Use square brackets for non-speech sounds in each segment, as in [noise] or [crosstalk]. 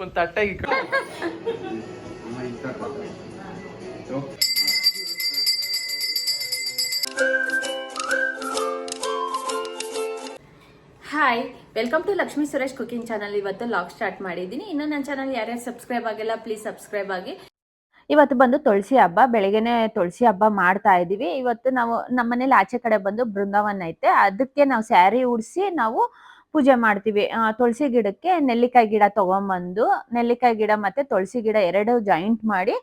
ತಟ್ಟೆಗೆ hi welcome to Lakshmi Suresh cooking channel ಇವತ್ತು log start ಮಾಡಿದ್ದೀನಿ. ಇನ್ನು ನನ್ನ ಚಾನಲ್ ಯಾರ್ಯಾರು ಸಬ್ಸ್ಕ್ರೈಬ್ ಆಗಿಲ್ಲ ಪ್ಲೀಸ್ ಸಬ್ಸ್ಕ್ರೈಬ್ ಆಗಿ. ಇವತ್ತು ಬಂದು ತುಳಸಿ ಹಬ್ಬ, ಬೆಳಗ್ಗೆನೆ ತುಳಸಿ ಹಬ್ಬ ಮಾಡ್ತಾ ಇದೀವಿ. ಇವತ್ತು ನಾವು ನಮ್ಮನೇಲಿ ಆಚೆ ಕಡೆ ಬಂದು ಬೃಂದಾವನ್ ಐತೆ ಅದಕ್ಕೆ ನಾವು ಸ್ಯಾರಿ ಉಡ್ಸಿ ನಾವು ಪೂಜೆ ಮಾಡ್ತೀವಿ. ತುಳಸಿ ಗಿಡಕ್ಕೆ ನೆಲ್ಲಿಕಾಯಿ ಗಿಡ ತಗೊಂಬಂದು, ನೆಲ್ಲಿಕಾಯಿ ಗಿಡ ಮತ್ತೆ ತುಳಸಿ ಗಿಡ ಎರಡು ಜಾಯಿಂಟ್ ಮಾಡಿ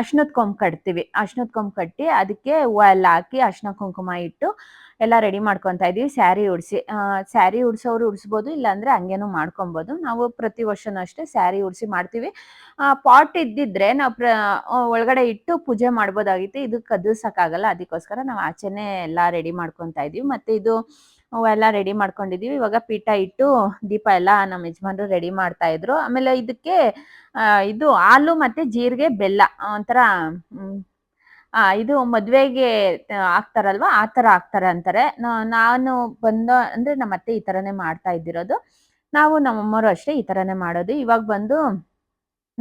ಅಶ್ನದ ಕೊಂಬ್ ಕಟ್ತೀವಿ. ಅಶ್ನದ ಕೊಂಬ್ ಕಟ್ಟಿ ಅದಕ್ಕೆ ಹೂವು ಎಲ್ಲ ಹಾಕಿ ಅಶ್ನ ಕುಂಕುಮ ಇಟ್ಟು ಎಲ್ಲ ರೆಡಿ ಮಾಡ್ಕೊತಾ ಇದೀವಿ ಸ್ಯಾರಿ ಉಡ್ಸಿ ಸ್ಯಾರಿ ಉಡ್ಸೋರು ಉಡ್ಸ್ಬೋದು, ಇಲ್ಲಾಂದ್ರೆ ಹಂಗೇನು ಮಾಡ್ಕೊಬೋದು. ನಾವು ಪ್ರತಿ ವರ್ಷನೂ ಅಷ್ಟೇ ಸ್ಯಾರಿ ಉಡ್ಸಿ ಮಾಡ್ತೀವಿ. ಪಾಟ್ ಇದ್ದಿದ್ರೆ ನಾವು ಪ್ರ ಒಳಗಡೆ ಇಟ್ಟು ಪೂಜೆ ಮಾಡ್ಬೋದಾಗಿತ್ತು. ಇದು ಕದಲ್ಸಕ್ಕಾಗಲ್ಲ ಅದಕ್ಕೋಸ್ಕರ ನಾವು ಆಚೆನೆ ಎಲ್ಲ ರೆಡಿ ಮಾಡ್ಕೊತಾ ಇದೀವಿ ಮತ್ತೆ ಇದು ಅವೆಲ್ಲ ರೆಡಿ ಮಾಡ್ಕೊಂಡಿದೀವಿ. ಇವಾಗ ಪೀಠ ಇಟ್ಟು ದೀಪ ಎಲ್ಲ ನಮ್ಮ ಯಜಮಾನ್ರು ರೆಡಿ ಮಾಡ್ತಾ ಇದ್ರು. ಆಮೇಲೆ ಇದಕ್ಕೆ ಇದು ಹಾಲು ಮತ್ತೆ ಜೀರಿಗೆ, ಬೆಲ್ಲ, ಒಂಥರ ಇದು ಮದ್ವೆಗೆ ಹಾಕ್ತಾರಲ್ವಾ, ಆ ತರ ಹಾಕ್ತಾರೆ ಅಂತಾರೆ. ನಾನು ಬಂದ, ಅಂದ್ರೆ ನಮ್ಮ ಅತ್ತೆ ಈ ತರನೇ ಮಾಡ್ತಾ ಇದ್ದಿರೋದು. ನಾವು ನಮ್ಮಮ್ಮರು ಅಷ್ಟೇ ಈ ತರನೇ ಮಾಡೋದು. ಇವಾಗ ಬಂದು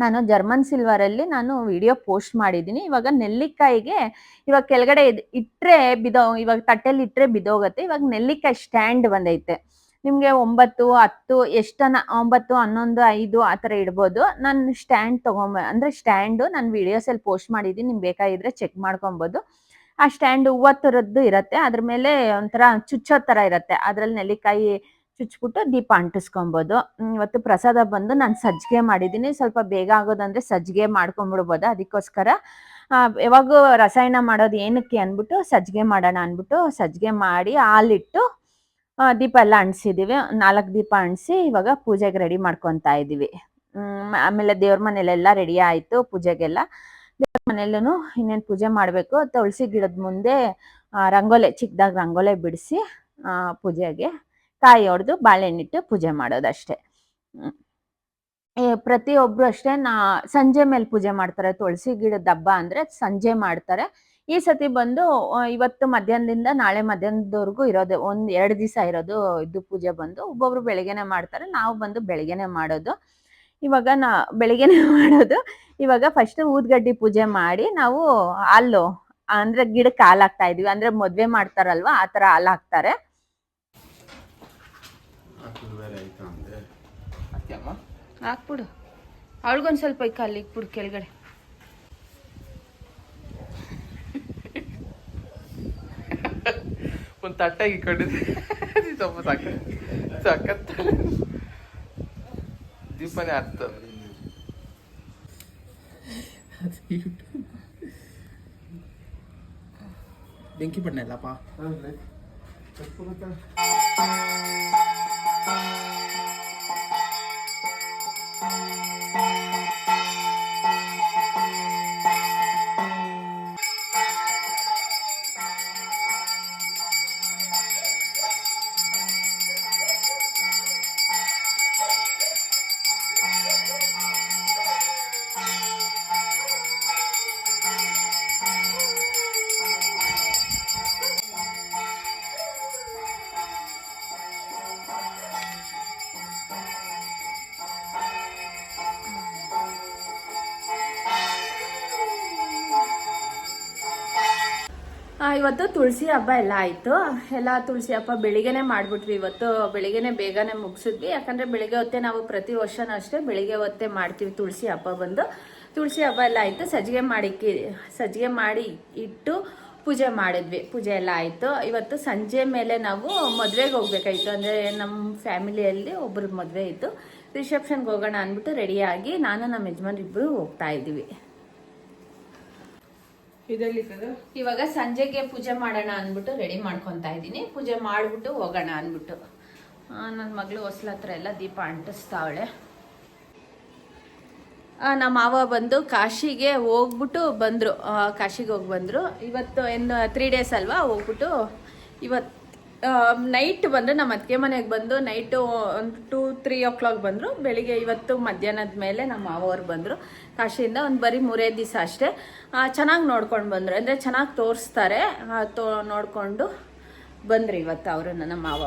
ನಾನು ಜರ್ಮನ್ ಸಿಲ್ವರ್ ಅಲ್ಲಿ ನಾನು ವಿಡಿಯೋ ಪೋಸ್ಟ್ ಮಾಡಿದ್ದೀನಿ. ಇವಾಗ ನೆಲ್ಲಿಕಾಯಿಗೆ ಇವಾಗ ಕೆಳಗಡೆ ಇಟ್ಟರೆ ಬಿದೋ, ಇವಾಗ ತಟ್ಟೆಲಿ ಇಟ್ರೆ ಬಿದೋಗತ್ತೆ. ಇವಾಗ ನೆಲ್ಲಿಕಾಯಿ ಸ್ಟ್ಯಾಂಡ್ ಬಂದೈತೆ. ನಿಮ್ಗೆ ಒಂಬತ್ತು, ಹತ್ತು, ಎಷ್ಟನ, ಒಂಬತ್ತು, ಹನ್ನೊಂದು, ಐದು ಆ ಥರ ಇಡ್ಬೋದು. ನಾನು ಸ್ಟ್ಯಾಂಡ್ ತೊಗೊಂಬ, ಅಂದ್ರೆ ಸ್ಟ್ಯಾಂಡು ನಾನು ವಿಡಿಯೋಸ್ ಅಲ್ಲಿ ಪೋಸ್ಟ್ ಮಾಡಿದ್ದೀನಿ. ನಿಮ್ಗೆ ಬೇಕಾಗಿದ್ರೆ ಚೆಕ್ ಮಾಡ್ಕೊಬೋದು. ಆ ಸ್ಟ್ಯಾಂಡ್ ಹೂವ ಥರದ್ದು ಇರತ್ತೆ. ಅದ್ರ ಮೇಲೆ ಒಂಥರ ಚುಚ್ಚೋ ಥರ ಇರುತ್ತೆ. ಅದರಲ್ಲಿ ನೆಲ್ಲಿಕಾಯಿ ಚುಚ್ಬಿಟ್ಟು ದೀಪ ಅಂಟಿಸ್ಕೊಬೋದು. ಇವತ್ತು ಪ್ರಸಾದ ಬಂದು ನಾನು ಸಜ್ಜಿಗೆ ಮಾಡಿದ್ದೀನಿ. ಸ್ವಲ್ಪ ಬೇಗ ಆಗೋದಂದ್ರೆ ಸಜ್ಜಿಗೆ ಮಾಡ್ಕೊಂಡ್ಬಿಡ್ಬೋದು ಅದಕ್ಕೋಸ್ಕರ ಯಾವಾಗೂ ರಸಾಯನ ಮಾಡೋದು ಏನಕ್ಕೆ ಅಂದ್ಬಿಟ್ಟು ಸಜ್ಜಿಗೆ ಮಾಡೋಣ ಅಂದ್ಬಿಟ್ಟು ಸಜ್ಜಿಗೆ ಮಾಡಿ ಹಾಲಿಟ್ಟು ದೀಪ ಎಲ್ಲ ಅಂಟಿಸಿದ್ದೀವಿ ನಾಲ್ಕು ದೀಪ ಅಂಟಿಸಿ ಇವಾಗ ಪೂಜೆಗೆ ರೆಡಿ ಮಾಡ್ಕೊತಾ ಇದ್ದೀವಿ ಆಮೇಲೆ ದೇವ್ರ ಮನೇಲೆಲ್ಲ ರೆಡಿ ಆಯಿತು ಪೂಜೆಗೆಲ್ಲ. ದೇವ್ರ ಮನೇಲೂ ಇನ್ನೇನು ಪೂಜೆ ಮಾಡಬೇಕು? ತುಳಸಿ ಗಿಡದ ಮುಂದೆ ರಂಗೋಲೆ ಚಿಕ್ಕದಾಗಿ ರಂಗೋಲೆ ಬಿಡಿಸಿ ಪೂಜೆಗೆ. ಕಾಯಿ ಹೊಡೆದು ಬಾಳೆಹಣ್ಣಿಟ್ಟು ಪೂಜೆ ಮಾಡೋದಷ್ಟೇ. ಪ್ರತಿಯೊಬ್ರು ಅಷ್ಟೇ, ನಾ ಸಂಜೆ ಮೇಲೆ ಪೂಜೆ ಮಾಡ್ತಾರೆ, ತುಳಸಿ ಗಿಡದ ಹಬ್ಬ ಅಂದ್ರೆ ಸಂಜೆ ಮಾಡ್ತಾರೆ. ಈ ಸತಿ ಬಂದು ಇವತ್ತು ಮಧ್ಯಾಹ್ನದಿಂದ ನಾಳೆ ಮಧ್ಯಾಹ್ನದವರೆಗೂ ಇರೋದು, ಒಂದ್ ಎರಡು ದಿವಸ ಇರೋದು, ಇದು ಪೂಜೆ ಬಂದು, ಒಬ್ಬೊಬ್ರು ಬೆಳಿಗ್ಗೆನೆ ಮಾಡ್ತಾರೆ, ನಾವು ಬಂದು ಬೆಳಿಗ್ಗೆನೆ ಮಾಡೋದು. ಇವಾಗ ನಾ, ಬೆಳಿಗ್ಗೆನೆ [laughs] ಮಾಡೋದು. ಇವಾಗ ಫಸ್ಟ್ ಊದ್ಗಡ್ಡಿ ಪೂಜೆ ಮಾಡಿ, ನಾವು ಹಾಲು, ಅಂದ್ರೆ ಗಿಡಕ್ಕೆ ಹಾಲು ಹಾಕ್ತಾ ಇದೀವಿ, ಅಂದ್ರೆ ಮದ್ವೆ ಮಾಡ್ತಾರಲ್ವಾ, ಆ ತರ ಹಾಲು ಹಾಕ್ತಾರೆ ಹಾಕಿದ್ದು ಬೇರೆ ಆಯ್ತಾ ಅಂದೆ ಅಮ್ಮ ಹಾಕ್ಬಿಡು ಅವಳಿಗೊಂದು ಸ್ವಲ್ಪ ಈ ಕಾಲಿಗೆ ಬಿಡು ಕೆಳಗಡೆ. ಒಂದು ತಟ್ಟಾಗಿ ಇಟ್ಕೊಂಡಿದ್ದೆ ಸ್ವಲ್ಪ ಸಾಕ ಸಖತ್ ದೀಪನೇ ಆಗ್ತದೆ ಬೆಂಕಿ ಬಣ್ಣ ಇವತ್ತು ತುಳಸಿ ಹಬ್ಬ ಎಲ್ಲ ಆಯ್ತು. ಎಲ್ಲ ತುಳಸಿ ಹಬ್ಬ ಬೆಳಿಗ್ಗೆನೆ ಮಾಡ್ಬಿಟ್ವಿ. ಇವತ್ತು ಬೆಳಿಗ್ಗೆನೆ ಬೇಗನೆ ಮುಗಿಸಿದ್ವಿ. ಯಾಕಂದ್ರೆ ಬೆಳಿಗ್ಗೆ ಹೊತ್ತೆ ನಾವು ಪ್ರತಿ ವರ್ಷನೂ ಅಷ್ಟೇ ಬೆಳಿಗ್ಗೆ ಹೊತ್ತೆ ಮಾಡ್ತೀವಿ ತುಳಸಿ ಹಬ್ಬ ಬಂದು. ತುಳಸಿ ಹಬ್ಬ ಎಲ್ಲ ಆಯ್ತು. ಸಜ್ಜಿಗೆ ಮಾಡಿಕ್ಕಿ, ಸಜ್ಜಿಗೆ ಮಾಡಿ ಇಟ್ಟು ಪೂಜೆ ಮಾಡಿದ್ವಿ. ಪೂಜೆ ಎಲ್ಲ ಆಯ್ತು. ಇವತ್ತು ಸಂಜೆ ಮೇಲೆ ನಾವು ಮದುವೆಗೆ ಹೋಗ್ಬೇಕಾಯ್ತು. ಅಂದ್ರೆ ನಮ್ಮ ಫ್ಯಾಮಿಲಿಯಲ್ಲಿ ಒಬ್ರ ಮದುವೆ ಇತ್ತು. ರಿಸೆಪ್ಷನ್ಗೆ ಹೋಗೋಣ ಅಂದ್ಬಿಟ್ಟು ರೆಡಿಯಾಗಿ ನಾನು, ನಮ್ಮ ಯಜಮಾನ್ ಇಬ್ರು ಹೋಗ್ತಾ ಇದ್ದೀವಿ. ಇವಾಗ ಸಂಜೆಗೆ ಪೂಜೆ ಮಾಡೋಣ ಅಂದ್ಬಿಟ್ಟು ರೆಡಿ ಮಾಡ್ಕೊತಾ ಇದ್ದೀನಿ. ಪೂಜೆ ಮಾಡಿಬಿಟ್ಟು ಹೋಗೋಣ ಅಂದ್ಬಿಟ್ಟು. ನನ್ನ ಮಗಳು ಹೊಸ್ಲ ಹತ್ರ ಎಲ್ಲ ದೀಪ ಅಂಟಿಸ್ತಾವಳೆ. ನಮ್ಮ ಮಾವ ಬಂದು ಕಾಶಿಗೆ ಹೋಗ್ಬಿಟ್ಟು ಬಂದರು. ಕಾಶಿಗೆ ಹೋಗಿ ಬಂದರು. ಇವತ್ತು ಏನು ತ್ರೀ ಡೇಸ್ ಅಲ್ವಾ ಹೋಗ್ಬಿಟ್ಟು ಇವತ್ತು ನೈಟ್ ಬಂದು ನಮ್ಮ ಅತ್ತಿಗೆ ಮನೆಗೆ ಬಂದು ನೈಟು ಒಂದು ಟೂ ತ್ರೀ ಓ ಕ್ಲಾಕ್ ಬಂದರು. ಬೆಳಿಗ್ಗೆ ಇವತ್ತು ಮಧ್ಯಾಹ್ನದ ಮೇಲೆ ನಮ್ಮ ಮಾವವ್ರು ಬಂದರು. ಕಾಶಿಯಿಂದ ಒಂದು ಬರೀ ಮೂರೇ ದಿವಸ ಅಷ್ಟೇ. ಚೆನ್ನಾಗಿ ನೋಡ್ಕೊಂಡು ಬಂದರು. ಅಂದರೆ ಚೆನ್ನಾಗಿ ತೋರಿಸ್ತಾರೆ. ತೋ, ನೋಡಿಕೊಂಡು ಬಂದರು ಇವತ್ತು ಅವರು ನಮ್ಮ ಮಾವ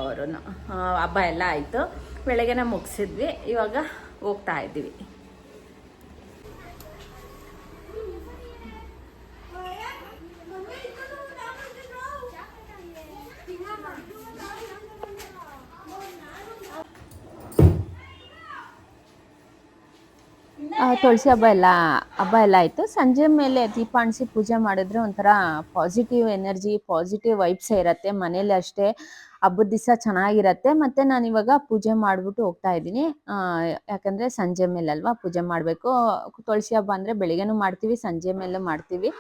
ಹಬ್ಬ ಎಲ್ಲ ಆಯಿತು. ಬೆಳಗ್ಗೆನೇ ಮುಗಿಸಿದ್ವಿ. ಇವಾಗ ಹೋಗ್ತಾ ಇದ್ದೀವಿ. ತುಳಸಿ ಹಬ್ಬ ಎಲ್ಲ ಹಬ್ಬ ಎಲ್ಲ ಆಯ್ತು. ಸಂಜೆ ಮೇಲೆ ದೀಪ ಅಣಿಸಿ ಪೂಜೆ ಮಾಡಿದ್ರೆ ಒಂಥರ ಪಾಸಿಟಿವ್ ಎನರ್ಜಿ ಪಾಸಿಟಿವ್ ವೈಬ್ಸ್ ಇರುತ್ತೆ. ಮನೇಲಿ ಅಷ್ಟೇ ಹಬ್ಬದ ದಿವಸ ಚೆನ್ನಾಗಿರತ್ತೆ. ಮತ್ತು ನಾನು ಇವಾಗ ಪೂಜೆ ಮಾಡಿಬಿಟ್ಟು ಹೋಗ್ತಾ ಇದ್ದೀನಿ. ಯಾಕಂದರೆ ಸಂಜೆ ಮೇಲೆ ಅಲ್ವಾ ಪೂಜೆ ಮಾಡಬೇಕು. ತುಳಸಿ ಹಬ್ಬ ಅಂದರೆ ಬೆಳಿಗ್ಗೆನೂ ಮಾಡ್ತೀವಿ, ಸಂಜೆ ಮೇಲೂ ಮಾಡ್ತೀವಿ.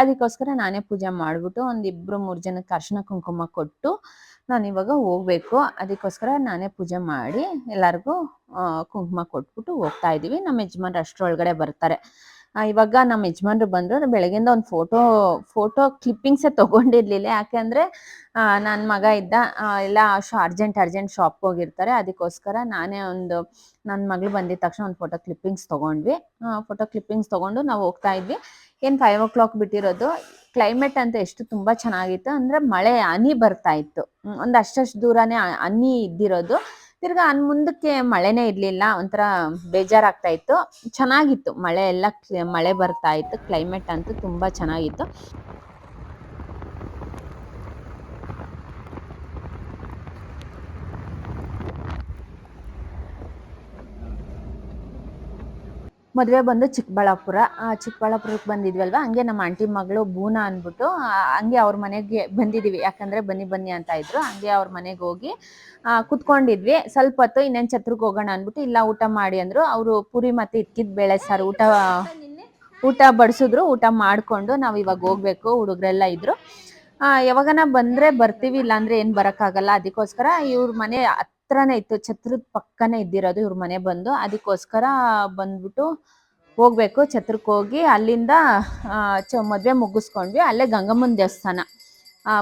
ಅದಕ್ಕೋಸ್ಕರ ನಾನೇ ಪೂಜೆ ಮಾಡಿಬಿಟ್ಟು ಒಂದು ಇಬ್ಬರು ಮೂರು ಜನಕ್ಕೆ ಅರ್ಶಿನ ಕುಂಕುಮ ಕೊಟ್ಟು ನಾನು ಇವಾಗ ಹೋಗ್ಬೇಕು. ಅದಕ್ಕೋಸ್ಕರ ನಾನೇ ಪೂಜೆ ಮಾಡಿ ಎಲ್ಲರಿಗೂ ಕುಂಕುಮ ಕೊಟ್ಬಿಟ್ಟು ಹೋಗ್ತಾ ಇದ್ದೀವಿ ನಮ್ಮ ಯಜಮಾನ್ರು ಅಷ್ಟರೊಳಗಡೆ ಬರ್ತಾರೆ. ಇವಾಗ ನಮ್ಮ ಯಜಮಾನ್ರು ಬಂದರು. ಬೆಳಗಿಂದ ಒಂದು ಫೋಟೋ ಫೋಟೋ ಕ್ಲಿಪ್ಪಿಂಗ್ಸೇ ತೊಗೊಂಡಿರ್ಲಿಲ್ಲ. ಯಾಕೆಂದರೆ ನನ್ನ ಮಗ ಇದ್ದ ಎಲ್ಲ ಅರ್ಜೆಂಟ್ ಅರ್ಜೆಂಟ್ ಶಾಪ್ಗೆ ಹೋಗಿರ್ತಾರೆ. ಅದಕ್ಕೋಸ್ಕರ ನಾನೇ ಒಂದು ನನ್ನ ಮಗಳು ಬಂದಿದ ತಕ್ಷಣ ಒಂದು ಫೋಟೋ ಕ್ಲಿಪ್ಪಿಂಗ್ಸ್ ತೊಗೊಂಡ್ವಿ. ಫೋಟೋ ಕ್ಲಿಪ್ಪಿಂಗ್ಸ್ ತೊಗೊಂಡು ನಾವು ಹೋಗ್ತಾ ಇದ್ವಿ. ಏನು ಫೈವ್ ಓ ಕ್ಲಾಕ್ ಬಿಟ್ಟಿರೋದು? ಕ್ಲೈಮೇಟ್ ಅಂತ ಎಷ್ಟು ತುಂಬ ಚೆನ್ನಾಗಿತ್ತು. ಅಂದರೆ ಮಳೆ, ಹನಿ ಬರ್ತಾ ಇತ್ತು. ಒಂದು ಅಷ್ಟಷ್ಟು ದೂರನೇ ಹನಿ ಇದ್ದಿರೋದು. ತಿರ್ಗಾ ಅನ್ ಮುಂದಕ್ಕೆ ಮಳೆನೇ ಇರಲಿಲ್ಲ. ಒಂಥರ ಬೇಜಾರಾಗ್ತಾ ಇತ್ತು. ಚೆನ್ನಾಗಿತ್ತು. ಮಳೆ ಎಲ್ಲ ಮಳೆ ಬರ್ತಾ ಇತ್ತು. ಕ್ಲೈಮೇಟ್ ಅಂತೂ ತುಂಬ ಚೆನ್ನಾಗಿತ್ತು. ಮದುವೆ ಬಂದು ಚಿಕ್ಕಬಳ್ಳಾಪುರ. ಚಿಕ್ಕಬಳ್ಳಾಪುರಕ್ಕೆ ಬಂದಿದ್ವಲ್ವ? ಹಂಗೆ ನಮ್ಮ ಆಂಟಿ ಮಗಳು ಬೂನಾ ಅಂದ್ಬಿಟ್ಟು ಹಂಗೆ ಅವ್ರ ಮನೆಗೆ ಬಂದಿದ್ದೀವಿ ಯಾಕಂದರೆ ಬನ್ನಿ ಬನ್ನಿ ಅಂತ ಇದ್ರು. ಹಂಗೆ ಅವ್ರ ಮನೆಗೆ ಹೋಗಿ ಕುತ್ಕೊಂಡಿದ್ವಿ. ಸ್ವಲ್ಪ ಹೊತ್ತು ಇನ್ನೇನು ಛತ್ರಕ್ಕೆ ಹೋಗೋಣ ಅಂದ್ಬಿಟ್ಟು, ಇಲ್ಲ, ಊಟ ಮಾಡಿ ಅಂದರು. ಅವರು ಪುರಿ ಮತ್ತು ಇಕ್ಕಿದ ಬೇಳೆ ಸಾರು. ಊಟ ಊಟ ಬಡಿಸಿದ್ರು. ಊಟ ಮಾಡಿಕೊಂಡು ನಾವು ಇವಾಗ ಹೋಗ್ಬೇಕು. ಹುಡುಗರೆಲ್ಲ ಇದ್ರು. ಯಾವಾಗನ ಬಂದರೆ ಬರ್ತೀವಿ. ಇಲ್ಲಾಂದರೆ ಏನು ಬರೋಕ್ಕಾಗಲ್ಲ. ಅದಕ್ಕೋಸ್ಕರ ಇವ್ರ ಮನೆ ಹತ್ರನೇ ಇತ್ತು, ಛತ್ರದ ಪಕ್ಕನೇ ಇದ್ದಿರೋದು ಇವ್ರ ಮನೆ ಬಂದು. ಅದಕ್ಕೋಸ್ಕರ ಬಂದ್ಬಿಟ್ಟು ಹೋಗ್ಬೇಕು, ಛತ್ರಕ್ಕೆ ಹೋಗಿ ಅಲ್ಲಿಂದ ಚ, ಮದುವೆ ಮುಗಿಸ್ಕೊಂಡ್ವಿ. ಅಲ್ಲೇ ಗಂಗಮ್ಮನ ದೇವಸ್ಥಾನ.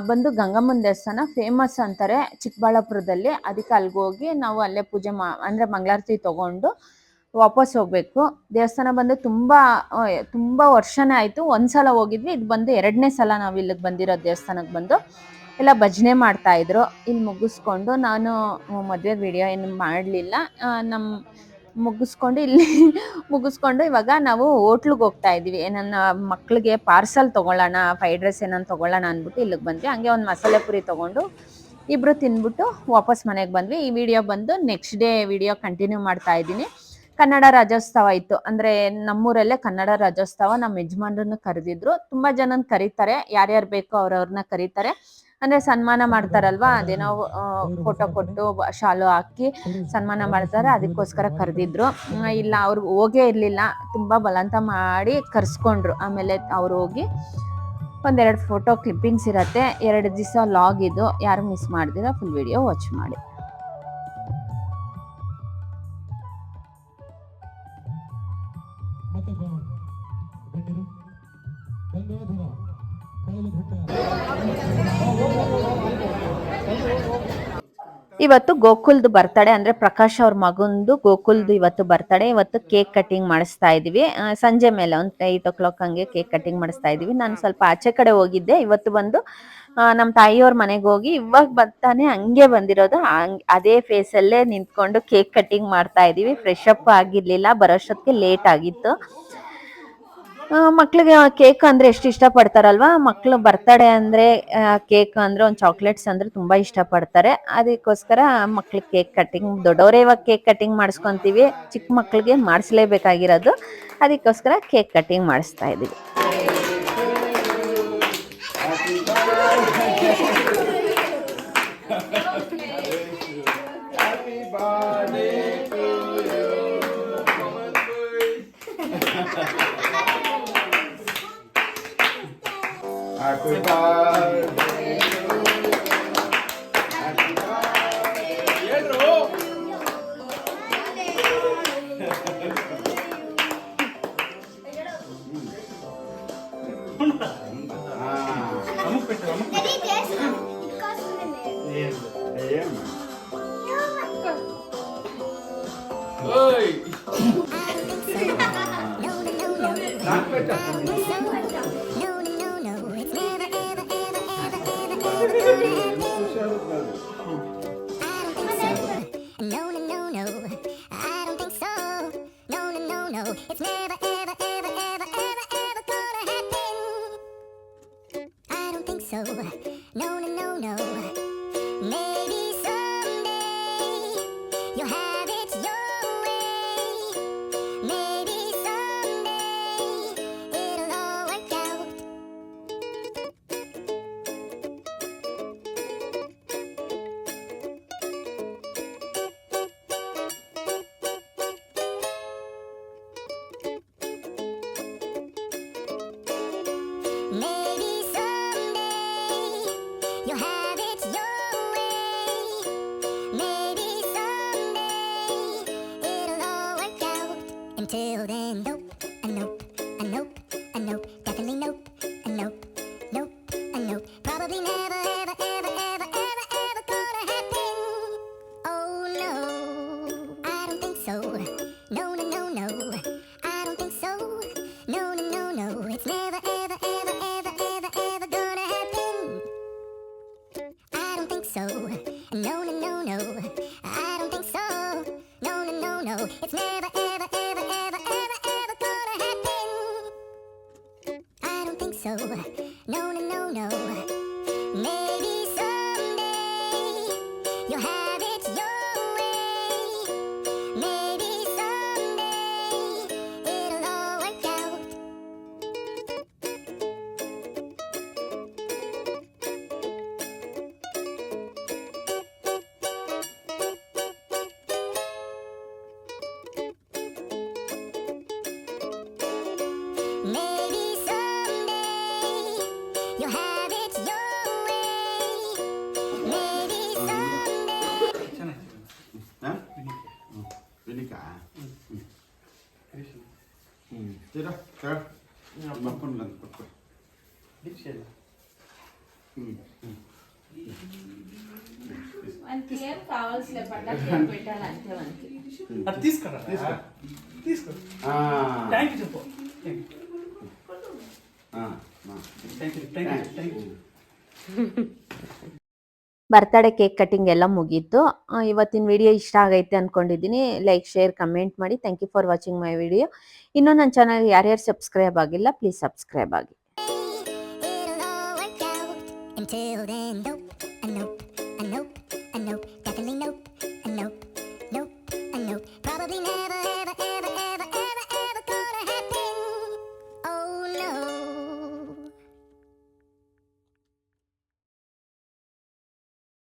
ಬಂದು ಗಂಗಮ್ಮನ ದೇವಸ್ಥಾನ ಫೇಮಸ್ ಅಂತಾರೆ ಚಿಕ್ಕಬಳ್ಳಾಪುರದಲ್ಲಿ. ಅದಕ್ಕೆ ಅಲ್ಲಿಗೆ ಹೋಗಿ ನಾವು ಅಲ್ಲೇ ಪೂಜೆ ಮಾ, ಅಂದರೆ ಮಂಗಳಾರತಿ ತೊಗೊಂಡು ವಾಪಸ್ ಹೋಗಬೇಕು. ದೇವಸ್ಥಾನ ಬಂದು ತುಂಬ ತುಂಬ ವರ್ಷನೇ ಆಯಿತು. ಒಂದ್ಸಲ ಹೋಗಿದ್ವಿ. ಇದು ಬಂದು ಎರಡನೇ ಸಲ ನಾವು ಇಲ್ಲಿಗೆ ಬಂದಿರೋ ದೇವಸ್ಥಾನಕ್ಕೆ ಬಂದು. ಎಲ್ಲ ಭಜನೆ ಮಾಡ್ತಾ ಇದ್ರು. ಇಲ್ಲಿ ಮುಗಿಸ್ಕೊಂಡು ನಾನು ಮದುವೆ ವಿಡಿಯೋ ಏನು ಮಾಡಲಿಲ್ಲ. ನಮ್ಮ ಮುಗಿಸ್ಕೊಂಡು ಇಲ್ಲಿ [laughs] ಮುಗಿಸ್ಕೊಂಡು ಇವಾಗ ನಾವು ಹೋಟ್ಲಿಗೆ ಹೋಗ್ತಾ ಇದ್ದೀವಿ. ನನ್ನ ಮಕ್ಕಳಿಗೆ ಪಾರ್ಸಲ್ ತೊಗೊಳ್ಳೋಣ ಫ್ರೈಡ್ ರೈಸ್ ಏನೋ ತೊಗೊಳ್ಳೋಣ ಅಂದ್ಬಿಟ್ಟು ಇಲ್ಲಿಗೆ ಬಂದ್ವಿ. ಹಂಗೆ ಒಂದು ಮಸಾಲೆ ಪುರಿ ತೊಗೊಂಡು ಇಬ್ಬರು ತಿಂದ್ಬಿಟ್ಟು ವಾಪಸ್ ಮನೆಗೆ ಬಂದ್ವಿ. ಈ ವಿಡಿಯೋ ಬಂದು ನೆಕ್ಸ್ಟ್ ಡೇ ವಿಡಿಯೋ ಕಂಟಿನ್ಯೂ ಮಾಡ್ತಾ ಇದ್ದೀನಿ. ಕನ್ನಡ ರಾಜ್ಯೋತ್ಸವ ಇತ್ತು. ಅಂದರೆ ನಮ್ಮೂರಲ್ಲೇ ಕನ್ನಡ ರಾಜ್ಯೋತ್ಸವ ನಮ್ಮ ಯಜಮಾನ್ರನ್ನು ಕರೆದಿದ್ರು. ತುಂಬ ಜನನ ಕರೀತಾರೆ. ಯಾರ್ಯಾರು ಬೇಕೋ ಅವ್ರವ್ರನ್ನ ಕರೀತಾರೆ. ಅಂದರೆ ಸನ್ಮಾನ ಮಾಡ್ತಾರಲ್ವಾ? ಅದೇನೋ ಫೋಟೋ ಕೊಟ್ಟು ಶಾಲು ಹಾಕಿ ಸನ್ಮಾನ ಮಾಡ್ತಾರೆ. ಅದಕ್ಕೋಸ್ಕರ ಕರೆದಿದ್ರು. ಇಲ್ಲ ಅವ್ರು ಹೋಗೇ ಇರಲಿಲ್ಲ. ತುಂಬಾ ಬಲಂತ ಮಾಡಿ ಕರ್ಸ್ಕೊಂಡ್ರು. ಆಮೇಲೆ ಅವ್ರು ಹೋಗಿ ಒಂದೆರಡು ಫೋಟೋ ಕ್ಲಿಪ್ಪಿಂಗ್ಸ್ ಇರತ್ತೆ. ಎರಡು ದಿವಸ ಲಾಗ್ ಇದು. ಯಾರು ಮಿಸ್ ಮಾಡಿದಿರ ಫುಲ್ ವಿಡಿಯೋ ವಾಚ್ ಮಾಡಿ. ಇವತ್ತು ಗೋಕುಲ್ದು ಬರ್ತಡೆ ಅಂದ್ರೆ ಪ್ರಕಾಶ್ ಅವ್ರ ಮಗಂದು ಗೋಕುಲ್ದು ಇವತ್ತು ಬರ್ತಡೆ. ಇವತ್ತು ಕೇಕ್ ಕಟಿಂಗ್ ಮಾಡಿಸ್ತಾ ಇದೀವಿ. ಸಂಜೆ ಮೇಲೆ ಒಂದು ಏಟ್ ಓ ಕ್ಲಾಕ್ ಹಂಗೆ ಕೇಕ್ ಕಟಿಂಗ್ ಮಾಡಿಸ್ತಾ ಇದೀವಿ. ನಾನು ಸ್ವಲ್ಪ ಆಚೆ ಕಡೆ ಹೋಗಿದ್ದೆ. ಇವತ್ತು ಬಂದು ನಮ್ಮ ತಾಯಿಯವ್ರ ಮನೆಗೆ ಹೋಗಿ ಇವಾಗ ಬರ್ತಾನೆ ಹಂಗೆ ಬಂದಿರೋದು. ಅದೇ ಅದೇ ಅಲ್ಲೇ ನಿಂತ್ಕೊಂಡು ಕೇಕ್ ಕಟಿಂಗ್ ಮಾಡ್ತಾ ಇದೀವಿ. ಫ್ರೆಶ್ ಅಪ್ ಆಗಿರ್ಲಿಲ್ಲ ಬರೋಷ್ಟೊತ್ತಿಗೆ ಲೇಟ್ ಆಗಿತ್ತು. ಮಕ್ಳಿಗೆ ಕೇಕ್ ಅಂದ್ರೆ ಎಷ್ಟು ಇಷ್ಟಪಡ್ತಾರಲ್ವಾ? ಮಕ್ಳು ಬರ್ತಡೇ ಅಂದ್ರೆ ಕೇಕ್ ಅಂದ್ರೆ ಒಂದು ಚಾಕ್ಲೇಟ್ಸ್ ಅಂದ್ರೆ ತುಂಬಾ ಇಷ್ಟಪಡ್ತಾರೆ. ಅದಕ್ಕೋಸ್ಕರ ಮಕ್ಳಿಗೆ ಕೇಕ್ ಕಟಿಂಗ್, ದೊಡ್ಡವರೇ ಇವಾಗ ಕೇಕ್ ಕಟಿಂಗ್ ಮಾಡಿಸ್ಕೊಂತೀವಿ ಚಿಕ್ಕ ಮಕ್ಳಿಗೆ ಮಾಡಿಸ್ಲೇಬೇಕಾಗಿರೋದು. ಅದಕ್ಕೋಸ್ಕರ ಕೇಕ್ ಕಟಿಂಗ್ ಮಾಡಿಸ್ತಾ ಇದೀವಿ. Happy birthday to you. Happy birthday. Yelro. Oi! Não, coitado. so. No, no, no, no. Maybe someday you'll have it your way. Maybe someday it'll all work out. Maybe so. No, no, no, no. Maybe someday you'll have it your way. Maybe someday it'll all work out. Maybe మనకి ఏం కావాల్సిన పండగ పెట్టాలంటే మనకి అది తీసుకురా తీసుకో. తీసుకో ಹಾಂ థ్యాంక్ యూ చెప్పు ಹಾಂ ಹಾಂ thank you thank you thank you birthday cake cutting ಎಲ್ಲ ಮುಗೀತು ಆ, ಇವತ್ತಿನ ವಿಡಿಯೋ ಇಷ್ಟ ಆಗೈತೆ ಅನ್ಕೊಂಡಿದ್ದೀನಿ ಲೈಕ್ ಶೇರ್ ಕಮೆಂಟ್ ಮಾಡಿ thank you for watching my video ಇನ್ನೂ ನನ್ನ ಚಾನಲ್ ಯಾರ್ಯಾರು ಸಬ್ಸ್ಕ್ರೈಬ್ ಆಗಿಲ್ಲ ಪ್ಲೀಸ್ ಸಬ್ಸ್ಕ್ರೈಬ್ ಆಗಿ Until then, nope, a nope, a nope, a nope, definitely nope, nope,